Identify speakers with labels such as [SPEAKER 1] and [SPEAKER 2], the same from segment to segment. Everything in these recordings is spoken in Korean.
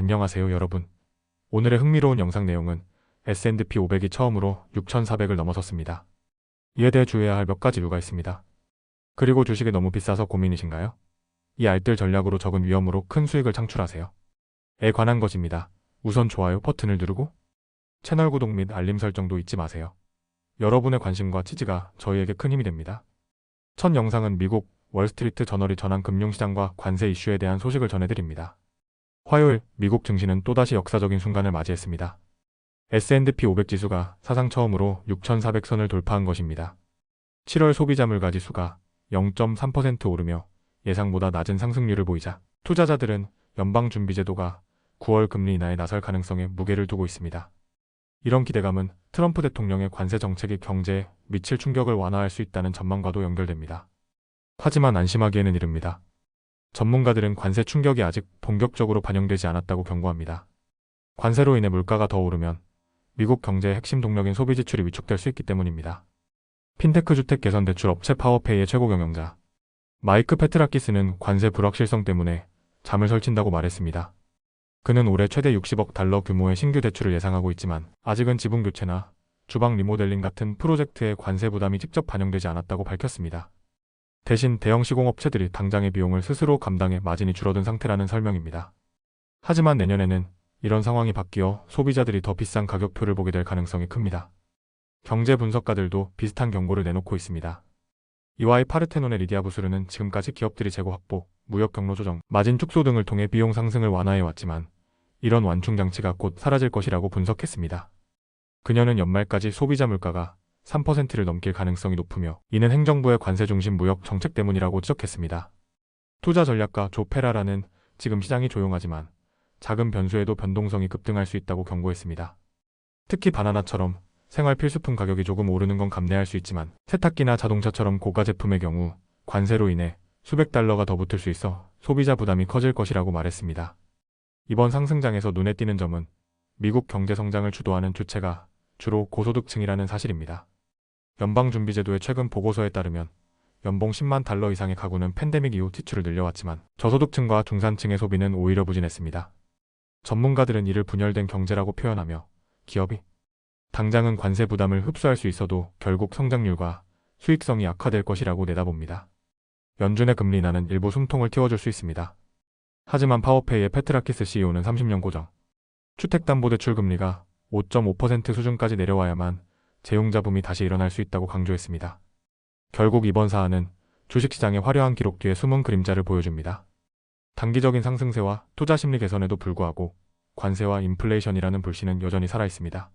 [SPEAKER 1] 안녕하세요 여러분. 오늘의 흥미로운 영상 내용은 S&P 500이 처음으로 6,400을 넘어섰습니다. 이에 대해 주의해야 할 몇 가지 이유가 있습니다. 그리고 주식이 너무 비싸서 고민이신가요? 이 알뜰 전략으로 적은 위험으로 큰 수익을 창출하세요. 에 관한 것입니다. 우선 좋아요 버튼을 누르고 채널 구독 및 알림 설정도 잊지 마세요. 여러분의 관심과 지지가 저희에게 큰 힘이 됩니다. 첫 영상은 미국 월스트리트 저널이 전한 금융시장과 관세 이슈에 대한 소식을 전해드립니다. 화요일 미국 증시는 또다시 역사적인 순간을 맞이했습니다. S&P 500 지수가 사상 처음으로 6,400선을 돌파한 것입니다. 7월 소비자 물가 지 수가 0.3% 오르며 예상보다 낮은 상승률을 보이자 투자자들은 연방준비제도가 9월 금리 인하에 나설 가능성에 무게를 두고 있습니다. 이런 기대감은 트럼프 대통령의 관세 정책이 경제에 미칠 충격을 완화할 수 있다는 전망과도 연결됩니다. 하지만 안심하기에는 이릅니다. 전문가들은 관세 충격이 아직 본격적으로 반영되지 않았다고 경고합니다. 관세로 인해 물가가 더 오르면 미국 경제의 핵심 동력인 소비 지출이 위축될 수 있기 때문입니다. 핀테크 주택 개선 대출 업체 파워페이의 최고 경영자 마이크 페트라키스는 관세 불확실성 때문에 잠을 설친다고 말했습니다. 그는 올해 최대 60억 달러 규모의 신규 대출을 예상하고 있지만 아직은 지분 교체나 주방 리모델링 같은 프로젝트의 관세 부담이 직접 반영되지 않았다고 밝혔습니다. 대신 대형 시공업체들이 당장의 비용을 스스로 감당해 마진이 줄어든 상태라는 설명입니다. 하지만 내년에는 이런 상황이 바뀌어 소비자들이 더 비싼 가격표를 보게 될 가능성이 큽니다. 경제 분석가들도 비슷한 경고를 내놓고 있습니다. 이와이 파르테논의 리디아 부스르는 지금까지 기업들이 재고 확보, 무역 경로 조정, 마진 축소 등을 통해 비용 상승을 완화해 왔지만 이런 완충 장치가 곧 사라질 것이라고 분석했습니다. 그녀는 연말까지 소비자 물가가 3%를 넘길 가능성이 높으며 이는 행정부의 관세 중심 무역 정책 때문이라고 지적했습니다. 투자 전략가 조 페라라는 지금 시장이 조용하지만 작은 변수에도 변동성이 급등할 수 있다고 경고했습니다. 특히 바나나처럼 생활 필수품 가격이 조금 오르는 건 감내할 수 있지만 세탁기나 자동차처럼 고가 제품의 경우 관세로 인해 수백 달러가 더 붙을 수 있어 소비자 부담이 커질 것이라고 말했습니다. 이번 상승장에서 눈에 띄는 점은 미국 경제 성장을 주도하는 주체가 주로 고소득층이라는 사실입니다. 연방준비제도의 최근 보고서에 따르면 연봉 10만 달러 이상의 가구는 팬데믹 이후 지출을 늘려왔지만 저소득층과 중산층의 소비는 오히려 부진했습니다. 전문가들은 이를 분열된 경제라고 표현하며 기업이 당장은 관세 부담을 흡수할 수 있어도 결국 성장률과 수익성이 악화될 것이라고 내다봅니다. 연준의 금리 인하는 일부 숨통을 틔워줄 수 있습니다. 하지만 파워페이의 페트라키스 CEO는 30년 고정, 주택담보대출 금리가 5.5% 수준까지 내려와야만 재용자 붐이 다시 일어날 수 있다고 강조했습니다. 결국 이번 사안은 주식시장의 화려한 기록 뒤에 숨은 그림자를 보여줍니다. 단기적인 상승세와 투자 심리 개선에도 불구하고 관세와 인플레이션이라는 불씨는 여전히 살아있습니다.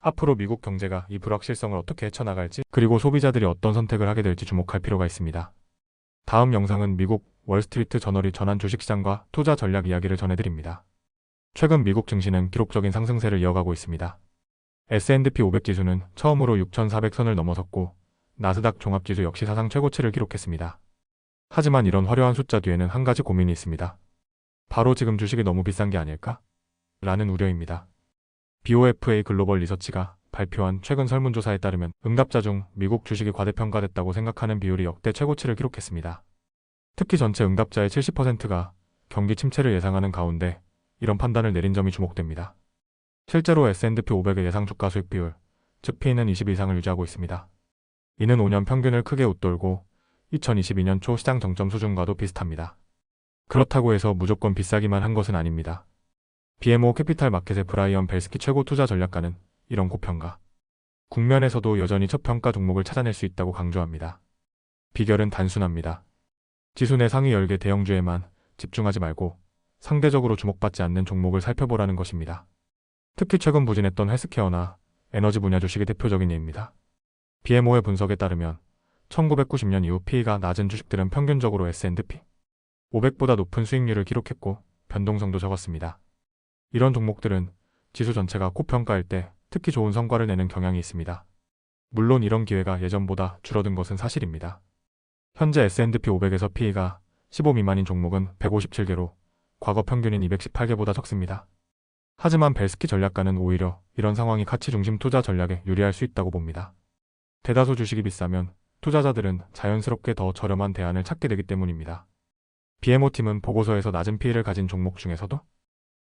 [SPEAKER 1] 앞으로 미국 경제가 이 불확실성을 어떻게 헤쳐나갈지 그리고 소비자들이 어떤 선택을 하게 될지 주목할 필요가 있습니다. 다음 영상은 미국 월스트리트 저널이 전한 주식시장과 투자 전략 이야기를 전해드립니다. 최근 미국 증시는 기록적인 상승세를 이어가고 있습니다. S&P 500 지수는 처음으로 6,400선을 넘어섰고 나스닥 종합지수 역시 사상 최고치를 기록했습니다. 하지만 이런 화려한 숫자 뒤에는 한 가지 고민이 있습니다. 바로 지금 주식이 너무 비싼 게 아닐까? 라는 우려입니다. BOFA 글로벌 리서치가 발표한 최근 설문조사에 따르면 응답자 중 미국 주식이 과대평가됐다고 생각하는 비율이 역대 최고치를 기록했습니다. 특히 전체 응답자의 70%가 경기 침체를 예상하는 가운데 이런 판단을 내린 점이 주목됩니다. 실제로 S&P 500의 예상 주가 수익 비율, 즉 P는 20 이상을 유지하고 있습니다. 이는 5년 평균을 크게 웃돌고 2022년 초 시장 정점 수준과도 비슷합니다. 그렇다고 해서 무조건 비싸기만 한 것은 아닙니다. BMO 캐피탈 마켓의 브라이언 벨스키 최고 투자 전략가는 이런 고평가. 국면에서도 여전히 저평가 종목을 찾아낼 수 있다고 강조합니다. 비결은 단순합니다. 지수 내 상위 10개 대형주에만 집중하지 말고 상대적으로 주목받지 않는 종목을 살펴보라는 것입니다. 특히 최근 부진했던 헬스케어나 에너지 분야 주식이 대표적인 예입니다. BMO의 분석에 따르면 1990년 이후 P가 낮은 주식들은 평균적으로 S&P 500보다 높은 수익률을 기록했고 변동성도 적었습니다. 이런 종목들은 지수 전체가 고평가일 때 특히 좋은 성과를 내는 경향이 있습니다. 물론 이런 기회가 예전보다 줄어든 것은 사실입니다. 현재 S&P 500에서 P가 15 미만인 종목은 157개로 과거 평균인 218개보다 적습니다. 하지만 벨스키 전략가는 오히려 이런 상황이 가치 중심 투자 전략에 유리할 수 있다고 봅니다. 대다수 주식이 비싸면 투자자들은 자연스럽게 더 저렴한 대안을 찾게 되기 때문입니다. BMO 팀은 보고서에서 낮은 피해를 가진 종목 중에서도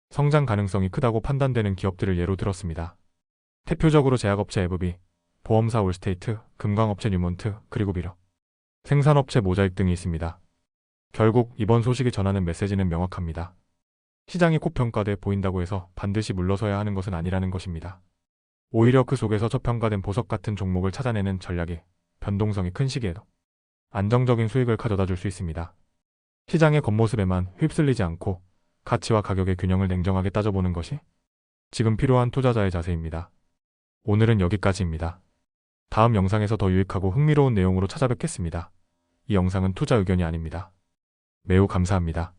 [SPEAKER 1] 성장 가능성이 크다고 판단되는 기업들을 예로 들었습니다. 대표적으로 제약업체 에브비, 보험사 올스테이트, 금광업체 뉴몬트, 그리고 비료, 생산업체 모자익 등이 있습니다. 결국 이번 소식이 전하는 메시지는 명확합니다. 시장이 고평가돼 보인다고 해서 반드시 물러서야 하는 것은 아니라는 것입니다. 오히려 그 속에서 저평가된 보석 같은 종목을 찾아내는 전략이 변동성이 큰 시기에도 안정적인 수익을 가져다 줄 수 있습니다. 시장의 겉모습에만 휩쓸리지 않고 가치와 가격의 균형을 냉정하게 따져보는 것이 지금 필요한 투자자의 자세입니다. 오늘은 여기까지입니다. 다음 영상에서 더 유익하고 흥미로운 내용으로 찾아뵙겠습니다. 이 영상은 투자 의견이 아닙니다. 매우 감사합니다.